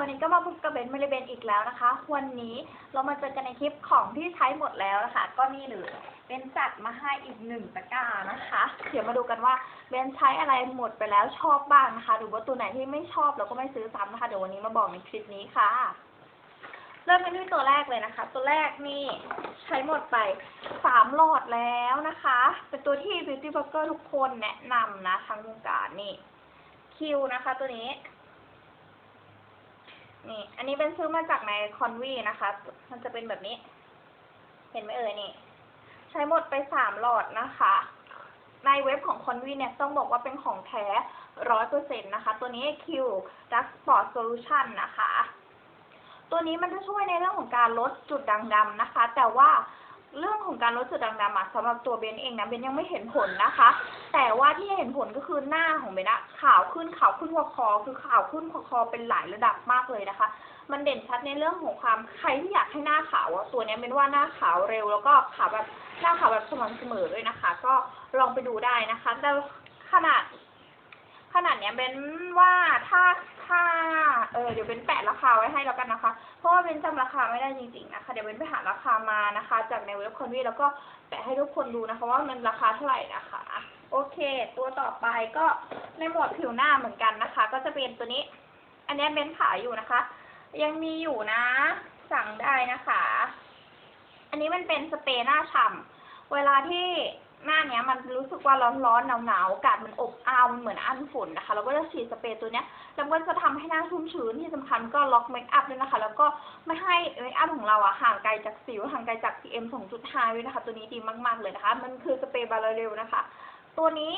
วันนี้ก็มาพบกับเบนมาริเบนอีกแล้วนะคะ วันนี้เรามาเจอกันในคลิปของที่ใช้หมดแล้วนะคะ ก็นี่เลยเป็นจัดมาให้อีกหนึ่งตะกร้านะคะ เดี๋ยวมาดูกันว่าเบนใช้อะไรหมดไปแล้วชอบบ้างนะคะ หรือว่าตัวไหนที่ไม่ชอบเราก็ไม่ซื้อซ้ำนะคะ เดี๋ยววันนี้มาบอกในคลิปนี้ค่ะ เริ่มกันที่ตัวแรกเลยนะคะ ตัวแรกนี่ใช้หมดไปสามหลอดแล้วนะคะ เป็นตัวที่ Beauty b l o g g e r ทุกคนแนะนำนะทั้งวงการนี่คิวนะคะ ตัวนี้ นี่ อันนี้เป็นซื้อมาจากในคอนวีนะคะ มันจะเป็นแบบนี้ เห็นไหมเอ่ยนี่ ใช้หมดไปสามหลอดนะคะ ในเว็บของคอนวีเนี่ยต้องบอกว่าเป็นของแท้ร้อยเปอร์เซ็นต์นะคะ ตัวนี้คิว Dark Spot Solution นะคะ ตัวนี้มันจะช่วยในเรื่องของการลดจุดด่างดำนะคะ แต่ว่า เรื่องของการลดจุดด่างดำอะสำหรับตัวเบนเองนะเบนยังไม่เห็นผลนะคะ แต่ว่าที่เห็นผลก็คือหน้าของเบนอะขาวขึ้นขาวขึ้นกว่าคอ คือขาวขึ้นกว่าคอเป็นหลายระดับมากเลยนะคะ มันเด่นชัดในเรื่องของความใครที่อยากให้หน้าขาวอะตัวนี้เป็นว่าหน้าขาวเร็ว แล้วก็ขาวแบบหน้าขาวแบบสม่ำเสมอด้วยนะคะ ก็ลองไปดูได้นะคะแต่ขนาด ขนาดเนี้ยเบนว่าถ้าถ้าเออเดี๋ยวเบนแปะราคาไว้ให้แล้วกันนะคะ เพราะว่าเบนจำราคาไม่ได้จริงๆนะคะ เดี๋ยวเบนไปหาราคามานะคะ จากในเว็บคอนวีแล้วก็แปะให้ทุกคนดูนะคะ ว่ามันราคาเท่าไหร่นะคะ โอเค ตัวต่อไปก็ในหมวดผิวหน้าเหมือนกันนะคะ ก็จะเป็นตัวนี้ อันนี้เบนขายอยู่นะคะ ยังมีอยู่นะ สั่งได้นะคะ อันนี้มันเป็นสเปรย์หน้าฉ่ำเวลาที่ หน้าเนี้ยมันรู้สึกว่าร้อนๆหนาวๆอากาศมันอบอ้าวมันเหมือนอันฝนนะคะ เราก็จะฉีดสเปรย์ตัวเนี้ยแล้วก็จะทำให้หน้าชุ่มชื้นที่สำคัญก็ล็อกเมคอัพด้วยนะคะ แล้วก็ไม่ให้เมคอัพของเราอะห่างไกลจากสิวห่างไกลจาก PM 2.5ด้วยนะคะ ตัวนี้ดีมากๆเลยนะคะ มันคือสเปรย์บาลาเรลนะคะ ตัวนี้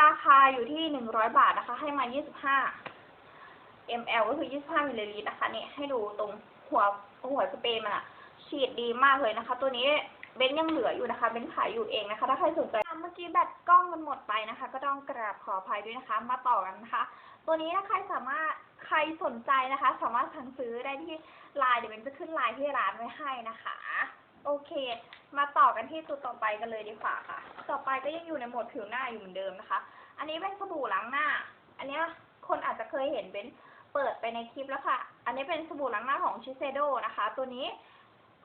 ราคาอยู่ที่100บาทนะคะ ให้มา25 ml ก็คือ25มิลลิลิตรนะคะนี่ให้ดูตรงหัวหัวสเปรย์มันอะฉีดดีมากเลยนะคะ ตัวนี้ เบนยังเหลืออยู่นะคะเบนขายอยู่เองนะคะ ถ้าใครสนใจเมื่อกี้แบตกล้องมันหมดไปนะคะ ก็ต้องกราบขออภัยด้วยนะคะ มาต่อกันนะคะ ตัวนี้ถ้าใครสามารถใครสนใจนะคะ สามารถสั่งซื้อได้ที่ไลน์เดี๋ยวเบนจะขึ้นไลน์ที่ร้านไว้ให้นะคะ โอเค มาต่อกันที่ตัวต่อไปกันเลยดีกว่าค่ะ ต่อไปก็ยังอยู่ในโหมดผิวหน้าอยู่เหมือนเดิมนะคะ อันนี้เป็นสบู่ล้างหน้า อันนี้คนอาจจะเคยเห็นเป็นเปิดไปในคลิปแล้วค่ะ อันนี้เป็นสบู่ล้างหน้าของชิเซโดนะคะ ตัวนี้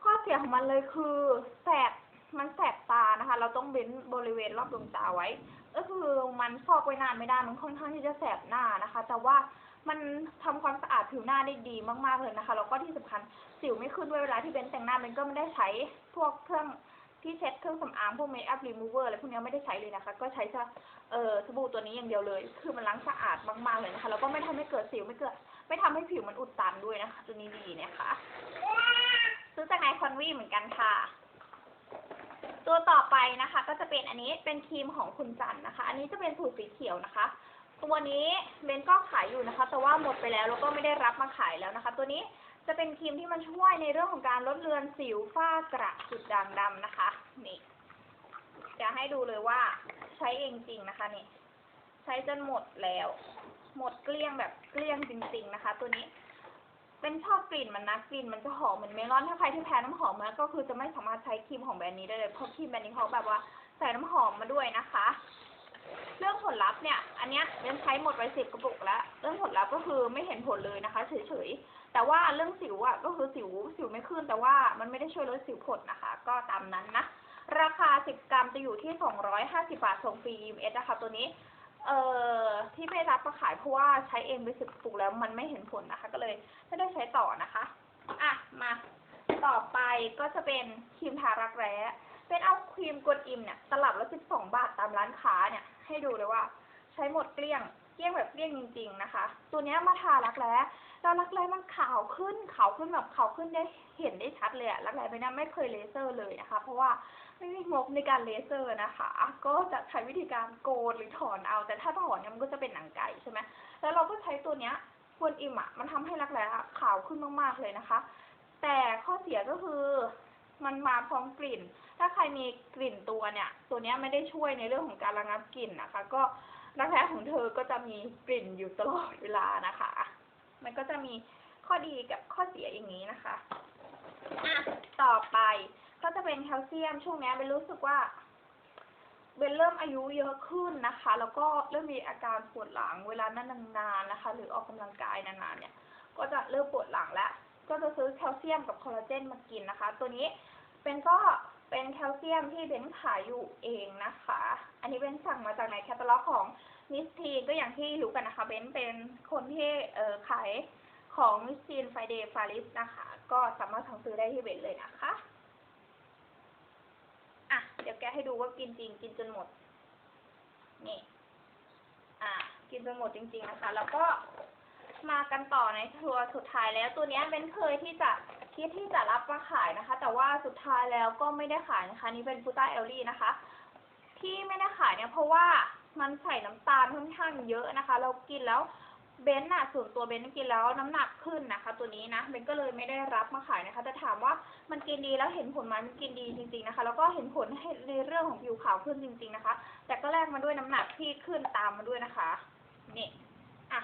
ข้อเสียของมันเลยคือแสบมันแสบตานะคะ เราต้องเว้นบริเวณรอบดวงตาไว้ ก็คือมันฟอกไว้นานไม่ได้มันค่อนข้างที่จะแสบหน้านะคะ แต่ว่ามันทำความสะอาดผิวหน้าได้ดีมากๆเลยนะคะแล้วก็ที่สำคัญสิวไม่ขึ้นด้วยเวลาที่เบ้นแต่งหน้าเบ้นก็ไม่ได้ใช้พวกเครื่องที่เช็ดเครื่องสำอางพวกเมคอัพรีมูเวอร์อะไรพวกนี้ไม่ได้ใช้เลยนะคะ ก็ใช้จะเอ่อสบู่ตัวนี้อย่างเดียวเลย คือมันล้างสะอาดมากๆเลยนะคะ แล้วก็ไม่ทำให้เกิดสิวไม่เกิด ไม่ทำให้ผิวมันอุดตันด้วยนะคะ ตัวนี้ดีนะคะ ซื้อจากนายคอนวีเหมือนกันค่ะ ตัวต่อไปนะคะ ก็จะเป็นอันนี้เป็นครีมของคุณจันนะคะ อันนี้จะเป็นสูตรสีเขียวนะคะ ตัวนี้เบนก็ขายอยู่นะคะ แต่ว่าหมดไปแล้วแล้วก็ไม่ได้รับมาขายแล้วนะคะ ตัวนี้จะเป็นครีมที่มันช่วยในเรื่องของการลดเลือนสิวฝ้ากระจุดด่างดำนะคะนี่จะให้ดูเลยว่าใช้เองจริงนะคะนี่ใช้จนหมดแล้ว หมดเกลี้ยงแบบเกลี้ยงจริง ๆ นะคะ ตัวนี้ นชอบกลิ่นมันนะกลิ่นมันจะหอมเหมือนเมลอนถ้าใครที่แพ้น้ำหอมมาก็คือจะไม่สามารถใช้ครีมของแบรนด์นี้ได้เลยเพราะครีมแบรนด์นี้เขาแบบว่าใส่น้ำหอมมาด้วยนะคะ เรื่องผลลัพธ์เนี่ย อันเนี้ยเบนใช้หมดไปสิบกระปุกแล้ว เรื่องผลลัพธ์ก็คือไม่เห็นผลเลยนะคะเฉยๆแต่ว่าเรื่องสิวอะก็คือสิวสิวไม่ขึ้น แต่ว่ามันไม่ได้ช่วยลดสิวผดนะคะ ก็ตามนั้นนะราคาสิบกรัมจะอยู่ที่สองร้อยห้าสิบาทส่งฟรีเอสนะคะ ตัวนี้ เอ่อที่ไม่รับมาขายเพราะว่าใช้เองไปสิบกระปุกแล้วมันไม่เห็นผลนะคะ ก็เลยไม่ได้ใช้ต่อนะคะ อะมาต่อไปก็จะเป็นครีมทารักแร้ เป็นเอาครีมกดอิมเนี่ยตลับละสิบสองบาทตามร้านค้าเนี่ยให้ดูเลยว่า ใช้หมดเกลี้ยง เลี้ยงแบบเกลี้ยงจริง ๆนะคะ ตัวเนี้ยมาทารักแร้แล้วรักแร้มันขาวขึ้นขาวขึ้นแบบขาวขึ้นได้เห็นได้ชัดเลยอะรักแร้ไปนะไม่เคยเลเซอร์เลยนะคะ เพราะว่าไม่มีงบในการเลเซอร์นะคะ ก็จะใช้วิธีการโกนหรือถอนเอา แต่ถ้าถอนเนี่ยมันก็จะเป็นหนังไก่ใช่ไหมแล้วเราก็ใช้ตัวเนี้ยกวนอิมอะมันทำให้รักแร้ขาวขึ้นมากๆเลยนะคะ แต่ข้อเสียก็คือมันมาพร้อมกลิ่น ถ้าใครมีกลิ่นตัวเนี่ย ตัวเนี้ยไม่ได้ช่วยในเรื่องของการระงับกลิ่นนะคะ ก็ รักแร้ของเธอก็จะมีกลิ่นอยู่ตลอดเวลานะคะ มันก็จะมีข้อดีกับข้อเสียอย่างนี้นะคะอะต่อไปก็จะเป็นแคลเซียมช่วงนี้เป็นรู้สึกว่าเบนเริ่มอายุเยอะขึ้นนะคะ แล้วก็เริ่มมีอาการปวดหลังเวลานั่งนานๆนะคะ หรือออกกำลังกายนานๆเนี่ย ก็จะเริ่มปวดหลังแล้วก็จะซื้อแคลเซียมกับคอลลาเจนมากินนะคะ ตัวนี้เป็นก็ เป็นแคลเซียมที่เบนขายอยู่เองนะคะ อันนี้เบนสั่งมาจากในแคตตาล็อกของมิสทีก็อย่างที่รู้กันนะคะเบนเป็นคนที่เออขายของมิสทีนไฟเดย์ฟาริสนะคะ ก็สามารถสั่งซื้อได้ที่เบนเลยนะคะอะเดี๋ยวแกให้ดูว่ากินจริงกินจนหมด นี่ อะกินจนหมดจริง ๆนะคะ แล้วก็มากันต่อในทัวร์สุดท้ายแล้วตัวนี้เบนเคยที่จะ คิดที่จะรับมาขายนะคะ แต่ว่าสุดท้ายแล้วก็ไม่ได้ขายนะคะ นี่เป็นฟูต้าเอลลี่นะคะ ที่ไม่ได้ขายเนี่ยเพราะว่ามันใส่น้ำตาลค่อนข้างเยอะนะคะ เรากินแล้วเบนน่ะส่วนตัวเบนกินแล้วน้ำหนักขึ้นนะคะ ตัวนี้นะเบนก็เลยไม่ได้รับมาขายนะคะแต่ถามว่ามันกินดีแล้วเห็นผลไหมมันกินดีจริง ๆนะคะ แล้วก็เห็นผลให้ในเรื่องของผิวขาวขึ้นจริง ๆนะคะ แต่ก็แลกมาด้วยน้ำหนักที่ขึ้นตามมาด้วยนะคะนี่ยอะ